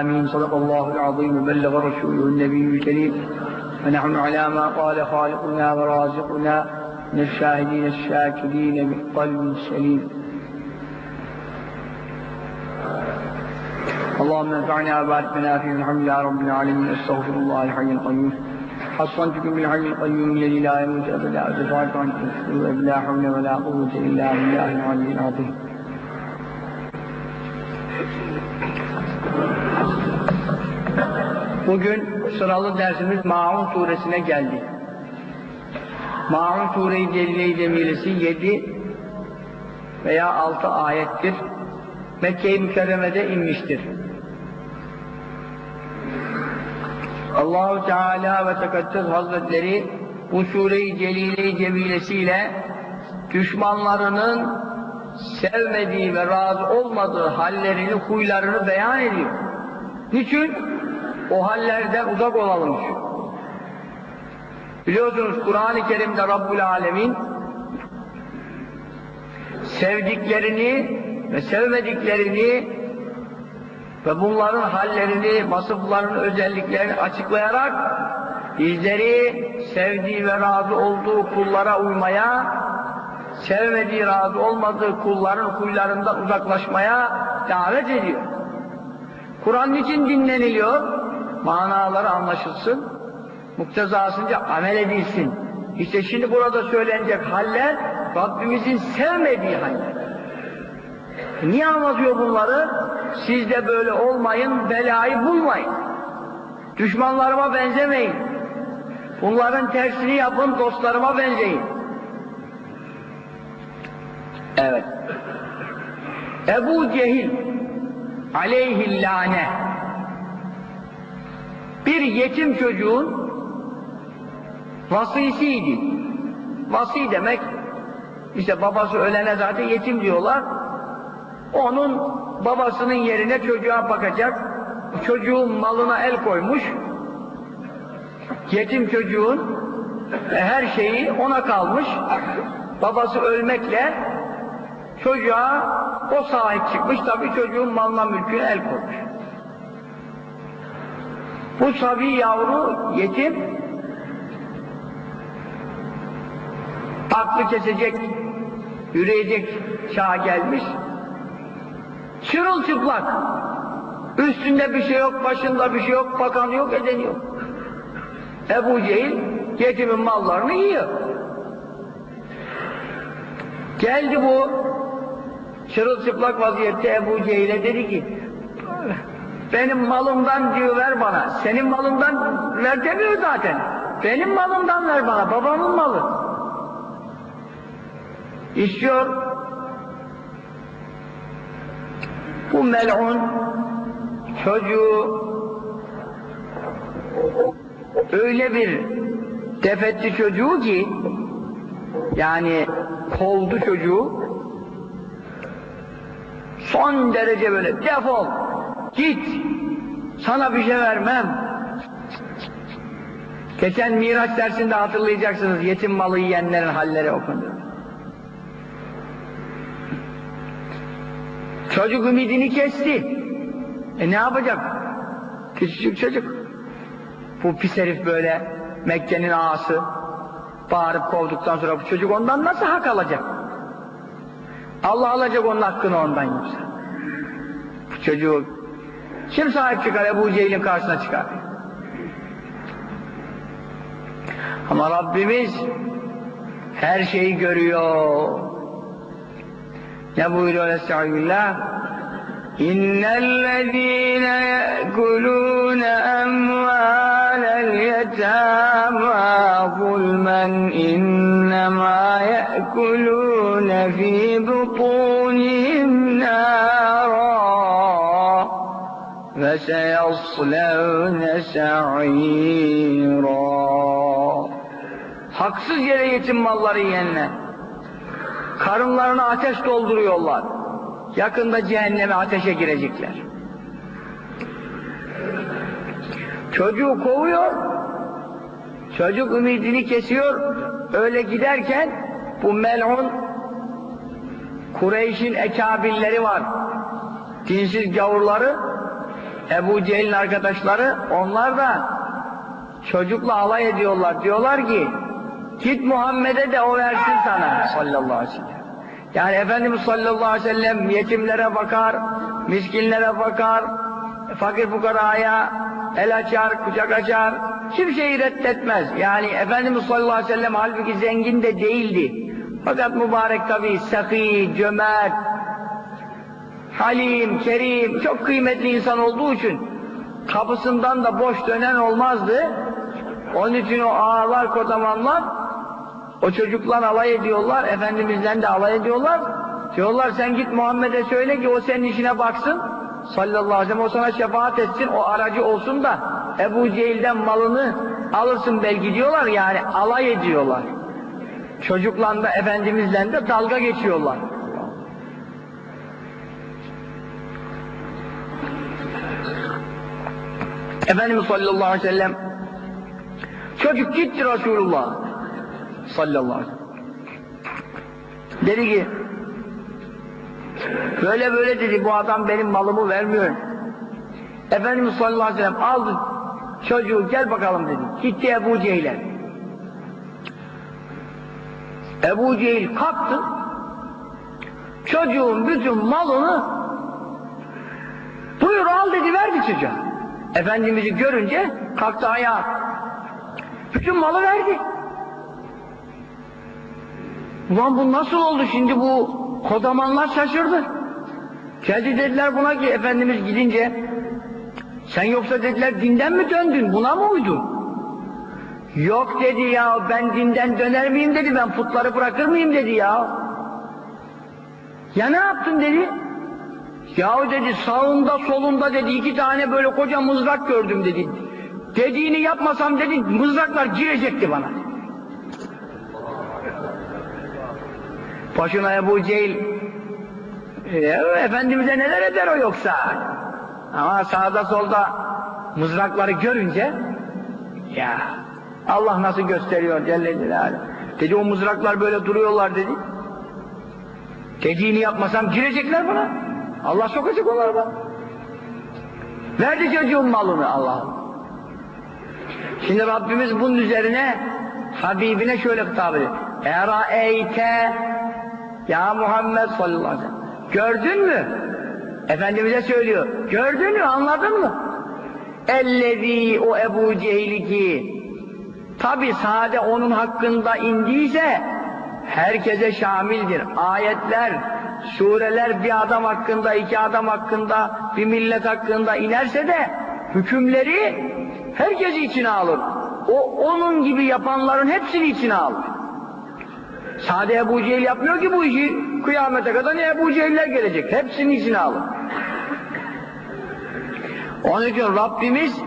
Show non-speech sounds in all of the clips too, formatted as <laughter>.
آمين. صدق الله العظيم. وبلغ رسوله النبي الكريم. ونحن على ما قال خالقنا ورازقنا من الشاهدين الشاكرين بقلب سليم. اللهم انفعنا وبارك لنا فيه الحمد لله رب العالمين. أستغفر الله الحي القيوم. حصنتكم بالحي القيوم. الذي لا يموت أبدا. عنكم السوء لا حول ولا قوة إلا بالله العلي العظيم. Bugün sıralı dersimiz Maun suresine geldi. Maun sure-i Celile-i Cemilesi 7 veya 6 ayettir. Mekke-i Mükerreme'de inmiştir. Allahu Teala ve Tekaddes Hazretleri bu sure-i Celile-i Cemilesiyle düşmanlarının sevmediği ve razı olmadığı hallerini, huylarını beyan ediyor. Niçin? O hallerden uzak olalım. Biliyorsunuz Kur'an-ı Kerim'de Rabbul Alemin sevdiklerini ve sevmediklerini ve bunların hallerini, vasıflarını, özelliklerini açıklayarak bizleri sevdiği ve razı olduğu kullara uymaya, sevmediği, razı olmadığı kulların huylarından uzaklaşmaya davet ediyor. Kur'an için dinleniliyor? Manaları anlaşılsın, muktezasınca amel edilsin. İşte şimdi burada söylenecek haller, Rabbimizin sevmediği haller. Niye anlatıyor bunları? Siz de böyle olmayın, belayı bulmayın. Düşmanlarıma benzemeyin. Bunların tersini yapın, dostlarıma benzeyin. Evet. Ebu Cehil aleyhillâne bir yetim çocuğun vasisiydi. Vasi demek işte babası ölene zaten yetim diyorlar. Onun babasının yerine çocuğa bakacak. Çocuğun malına el koymuş. Yetim çocuğun her şeyi ona kalmış. Babası ölmekle çocuğa o sahip çıkmış. Tabi çocuğun malına mülküne el koymuş. Bu sabi yavru yetim aklı kesecek, yürüyecek çağa gelmiş. Çırılçıplak. Üstünde bir şey yok, başında bir şey yok, bakan yok, eden yok. Ebu Cehil yetimin mallarını yiyor. Geldi bu çırılçıplak vaziyette Ebu Cehil'e dedi ki benim malımdan diyor ver bana. Senin malından ver demiyor zaten. Benim malımdan ver bana. Babamın malı. İstiyor. Bu mel'un çocuğu öyle bir defetti çocuğu ki yani kovdu çocuğu son derece böyle defol Git. Sana bir şey vermem. Geçen Miraç dersinde hatırlayacaksınız yetim malı yiyenlerin halleri okundu. Çocuk ümidini kesti. E ne yapacak? Küçücük çocuk. Bu pis herif böyle Mekke'nin ağası bağırıp kovduktan sonra bu çocuk ondan nasıl hak alacak? Allah alacak onun hakkını ondan yoksa. Bu çocuğu kim sahip çıkar Ebu Cehil'in karşısına çıkar? Ama Rabbimiz her şeyi görüyor. Ne buyuruyor Estağfirullah? İnnellezîne ye'kulûne emvâlel yetâmâ zulmen innemâ ye'kulûne fî butûnihim فَسَيَصْلَوْنَ سَعِيرًا Haksız yere yetim malları yiyenler. Karınlarına ateş dolduruyorlar. Yakında cehenneme ateşe girecekler. Çocuğu kovuyor, çocuk ümidini kesiyor, öyle giderken bu mel'un Kureyş'in ekabirleri var, dinsiz gavurları, Ebu Cehil'in arkadaşları onlar da çocukla alay ediyorlar. Diyorlar ki git Muhammed'e de o versin sana sallallahu aleyhi ve sellem. Yani Efendimiz sallallahu aleyhi ve sellem yetimlere bakar, miskinlere bakar, fakir fukaraya el açar, kucak açar, kimseyi reddetmez. Yani Efendimiz sallallahu aleyhi ve sellem halbuki zengin de değildi. Fakat mübarek tabi sakî, cömert, halim, kerim, çok kıymetli insan olduğu için kapısından da boş dönen olmazdı. Onun için o ağalar, kodamanlar o çocuklar alay ediyorlar, Efendimizden de alay ediyorlar. Diyorlar sen git Muhammed'e söyle ki o senin işine baksın. Sallallahu aleyhi ve sellem o sana şefaat etsin, o aracı olsun da Ebu Cehil'den malını alırsın belki diyorlar yani alay ediyorlar. Çocukla da Efendimizle de dalga geçiyorlar. Efendimiz sallallahu aleyhi ve sellem çocuk gitti Resulullah sallallahu aleyhi ve sellem. Dedi ki böyle böyle dedi bu adam benim malımı vermiyor. Efendimiz sallallahu aleyhi ve sellem aldı çocuğu gel bakalım dedi. Gitti Ebu Cehil'e. Ebu Cehil kalktı çocuğun bütün malını buyur al dedi verdi çocuğa. Efendimiz'i görünce kalktı ayağa. Bütün malı verdi. Ulan bu nasıl oldu şimdi bu kodamanlar şaşırdı. Geldi dediler buna ki Efendimiz gidince sen yoksa dediler dinden mi döndün buna mı uydun? Yok dedi ya ben dinden döner miyim dedi ben putları bırakır mıyım dedi ya. Ya ne yaptın dedi. Yahu dedi sağında solunda dedi iki tane böyle koca mızrak gördüm dedi. Dediğini yapmasam dedi mızraklar girecekti bana. Başına Ebu Cehil e, Efendimiz'e neler eder o yoksa? Ama sağda solda mızrakları görünce ya Allah nasıl gösteriyor Celle Celaluhu. Dedi o mızraklar böyle duruyorlar dedi. Dediğini yapmasam girecekler bana. Allah sokacak onları bana. Verdi çocuğun malını Allah. Şimdi Rabbimiz bunun üzerine Habibine şöyle hitap ediyor. Eraeyte ya Muhammed sallallahu aleyhi ve sellem. Gördün mü? Efendimiz'e söylüyor. Gördün mü? Anladın mı? Ellezî o Ebu Cehil'i ki tabi sade onun hakkında indiyse herkese şamildir. Ayetler, sureler bir adam hakkında, iki adam hakkında, bir millet hakkında inerse de hükümleri herkes içine alır. O onun gibi yapanların hepsini içine alır. Sade Ebu Cehil yapmıyor ki bu işi. Kıyamete kadar ne Ebu Cehiller gelecek. Hepsini içine alır. Onun için Rabbimiz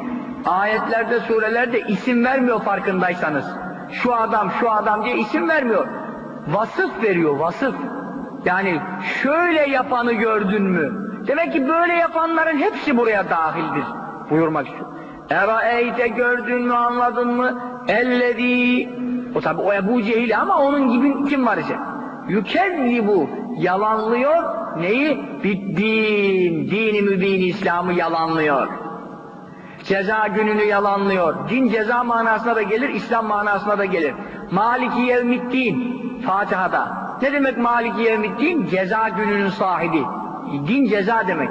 ayetlerde, surelerde isim vermiyor farkındaysanız. Şu adam, şu adam diye isim vermiyor. Vasıf veriyor, vasıf. Yani şöyle yapanı gördün mü? Demek ki böyle yapanların hepsi buraya dahildir. Buyurmak istiyor. Eraeyte gördün mü, anladın mı? Ellezî o tabi o Ebu Cehil ama onun gibi kim var ise? Yükezzibu yalanlıyor neyi? Biddin, dini mübin İslam'ı yalanlıyor. Ceza gününü yalanlıyor. Din ceza manasına da gelir, İslam manasına da gelir. Maliki yevmiddin Fatiha'da. Ne demek Maliki yevmiddin? Ceza gününün sahibi. Din ceza demek.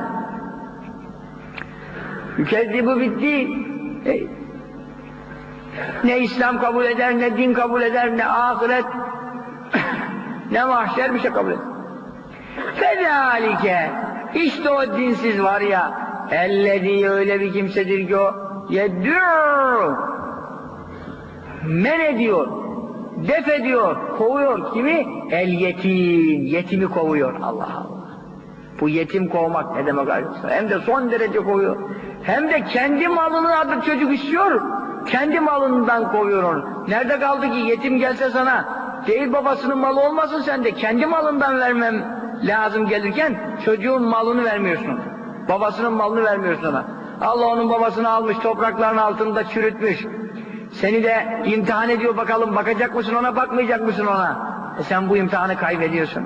Yükezzibu biddin. E, ne İslam kabul eder, ne din kabul eder, ne ahiret, <coughs> ne mahşer bir şey kabul eder. Fezalike, işte o dinsiz var ya, ellezî öyle bir kimsedir ki o, yeddû, men ediyor, def ediyor, kovuyor kimi? El yetim, yetimi kovuyor Allah Allah. Bu yetim kovmak ne demek arkadaşlar? Hem de son derece kovuyor. Hem de kendi malını artık çocuk istiyor. Kendi malından kovuyor onu. Nerede kaldı ki yetim gelse sana değil babasının malı olmasın sen de kendi malından vermem lazım gelirken çocuğun malını vermiyorsun. Babasının malını vermiyorsun ona. Allah onun babasını almış toprakların altında çürütmüş. Seni de imtihan ediyor bakalım bakacak mısın ona bakmayacak mısın ona. E sen bu imtihanı kaybediyorsun.